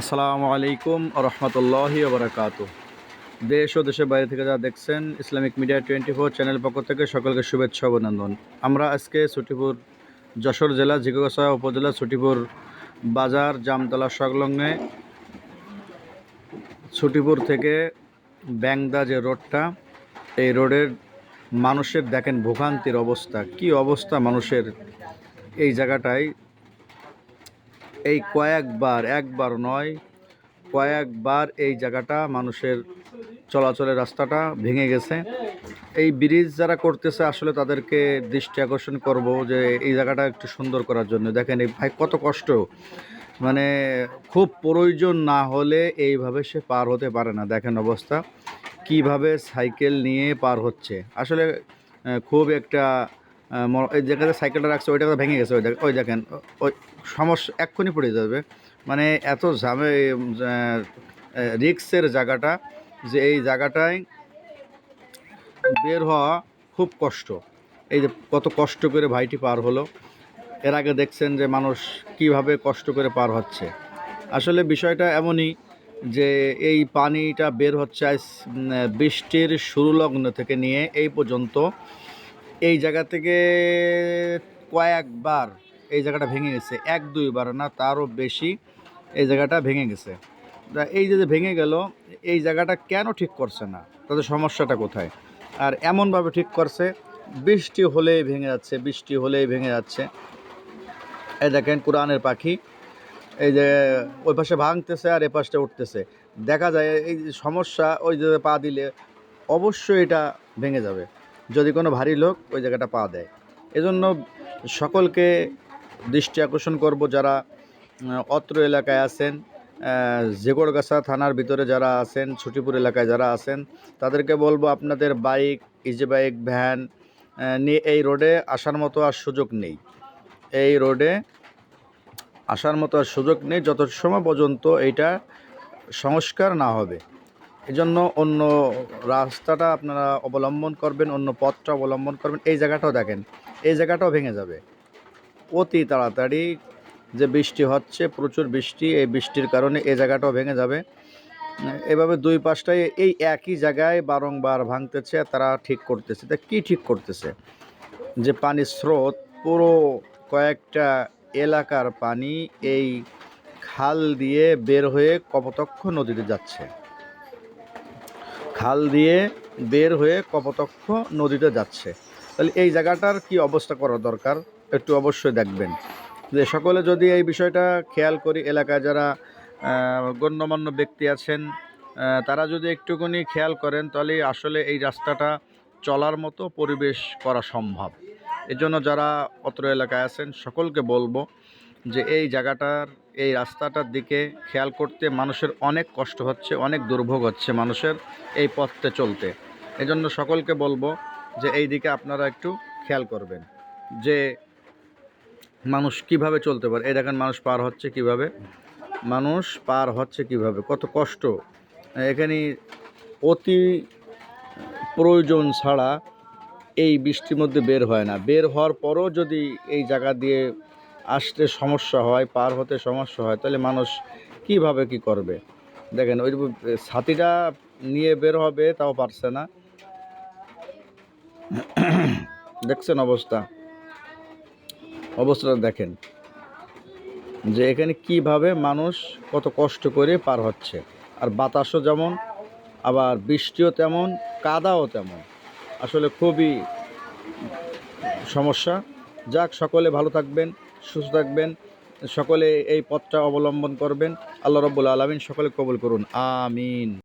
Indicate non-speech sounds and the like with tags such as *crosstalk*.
আসসালামু আলাইকুম রহমতুল্লাহি ওবরাকাত দেশ ও দেশের বাইরে থেকে যারা দেখছেন Islamic media twenty four channel পক্ষ থেকে সকলকে শুভেচ্ছা অভিনন্দন। আমরা আজকে ছুটিপুর যশোর জেলা জিগোগসা উপজেলা ছুটিপুর বাজার, জামতলা সংলগ্নে ছুটিপুর থেকে ব্যাংদা যে রোডটা, এই রোডের মানুষের দেখেন ভোগান্তির অবস্থা, কি অবস্থা মানুষের এই জায়গাটায়। এই কয়েকবার, একবার নয়, কয়েকবার এই জায়গাটা মানুষের চলাচলের রাস্তাটা ভেঙে গেছে। এই ব্রিজ যারা করতেছে, আসলে তাদেরকে দৃষ্টি আকর্ষণ করব যে এই জায়গাটা একটু সুন্দর করার জন্য। দেখেন এই ভাই কত কষ্ট। মানে খুব প্রয়োজন না হলে এইভাবে সে পার হতে পারে না। দেখেন অবস্থা, কীভাবে সাইকেল নিয়ে পার হচ্ছে। আসলে খুব একটা এই জায়গাতে সাইকেলটা রাখছে, ওইটা ভেঙে গেছে। ওই ওই দেখেন ওই সমস্যা এক্ষুনি পড়ে যাবে। মানে এত ঝামে রিক্সের জায়গাটা, যে এই জায়গাটায় বের হওয়া খুব কষ্ট। এই যে কত কষ্ট করে ভাইটি পার হলো। এর আগে দেখছেন যে মানুষ কীভাবে কষ্ট করে পার হচ্ছে। আসলে বিষয়টা এমনই যে এই পানিটা বের হচ্ছে বৃষ্টির শুরু লগ্ন থেকে নিয়ে এই পর্যন্ত। এই জায়গা থেকে কয়েকবার এই জায়গাটা ভেঙে গেছে। এক দুইবার না, তারও বেশি এই জায়গাটা ভেঙে গেছে। তা এই যে ভেঙে গেল, এই জায়গাটা কেন ঠিক করছে না? তাদের সমস্যাটা কোথায়? আর এমনভাবে ঠিক করছে, বৃষ্টি হলেই ভেঙে যাচ্ছে, বৃষ্টি হলেই ভেঙে যাচ্ছে। এই দেখেন কোরআনের পাখি, এই যে ওই পাশে ভাঙতেছে আর এ পাশটা উঠতেছে। দেখা যায় এই সমস্যা, ওই যে পা দিলে অবশ্যই এটা ভেঙে যাবে। যদি কোনো ভারী লোক ওই জায়গাটা পা দেয়। এজন্য সকলকে দৃষ্টি আকর্ষণ করব যারা অত্র এলাকায় আছেন জেগড়গাছা থানার ভিতরে যারা আছেন, ছুটিপুর এলাকায় যারা আছেন, তাদেরকে বলব আপনাদের বাইক ইজি বাইক ভ্যান নিয়ে এই রোডে আসার মতো আর সুযোগ নেই। এই রোডে আসার মতো আর সুযোগ নেই যত সময় পর্যন্ত এইটা সংস্কার না হবে। এজন্য অন্য রাস্তাটা আপনারা অবলম্বন করবেন, অন্য পথটা অবলম্বন করবেন, এই জায়গাটাও দেখেন, এই জায়গাটাও ভেঙে যাবে। অতি তাড়াতাড়ি যে বৃষ্টি হচ্ছে, প্রচুর বৃষ্টি, এই বৃষ্টির কারণে এই জায়গাটাও ভেঙে যাবে। এভাবে দুই পাশটাই এই একই জায়গায় বারংবার ভাঙতেছে, তারা ঠিক করতেছে। তা কী ঠিক করতেছে? যে পানির স্রোত, পুরো কয়েকটা এলাকার পানি এই খাল দিয়ে বের হয়ে কপতক্ষ নদীতে যাচ্ছে। খাল দিয়ে বের হয়ে কপতক্ষ নদীতে যাচ্ছে। তাহলে এই জায়গাটার কি অবস্থা করা দরকার? একটু অবশ্যই দেখবেন। যে সকলে যদি এই বিষয়টা খেয়াল করি, এলাকায় যারা গণ্যমান্য ব্যক্তি আছেন তারা যদি একটুখানি খেয়াল করেন, তাহলে আসলে এই রাস্তাটা চলার মতো পরিবেশ করা সম্ভব। এজন্য যারা অত্র এলাকায় আছেন, সকলকে বলব যে এই জায়গাটার, এই রাস্তাটার দিকে খেয়াল করতে মানুষের অনেক কষ্ট হচ্ছে, অনেক দুর্ভোগ হচ্ছে মানুষের এই পথে চলতে। এজন্য সকলকে বলব যে এই দিকে আপনারা একটু খেয়াল করবেন যে মানুষ কীভাবে চলতে পারে। এই দেখেন মানুষ পার হচ্ছে কীভাবে? মানুষ পার হচ্ছে কীভাবে? কত কষ্ট। এখানে অতি প্রয়োজন ছাড়া এই বৃষ্টির মধ্যে বের হয় না। বের হওয়ার পরও যদি এই জায়গা দিয়ে আসতে সমস্যা হয়, পার হতে সমস্যা হয়, তাহলে মানুষ কীভাবে কি করবে? দেখেন ওই ছাতিটা নিয়ে বের হবে, তাও পারছে না। *coughs* দেখছেন অবস্থা। অবস্থাটা দেখেন। যে এখানে কীভাবে মানুষ কত কষ্ট করে পার হচ্ছে। আর বাতাসও যেমন, আবার বৃষ্টিও তেমন, কাদাও তেমন। আসলে খুবই সমস্যা। যাক, সকলে ভালো থাকবেন, সুস্থ থাকবেন, সকলে এই পথটা অবলম্বন করবেন। আল্লাহ রব্বুল আলমিন সকলে কবুল করুন। আমিন।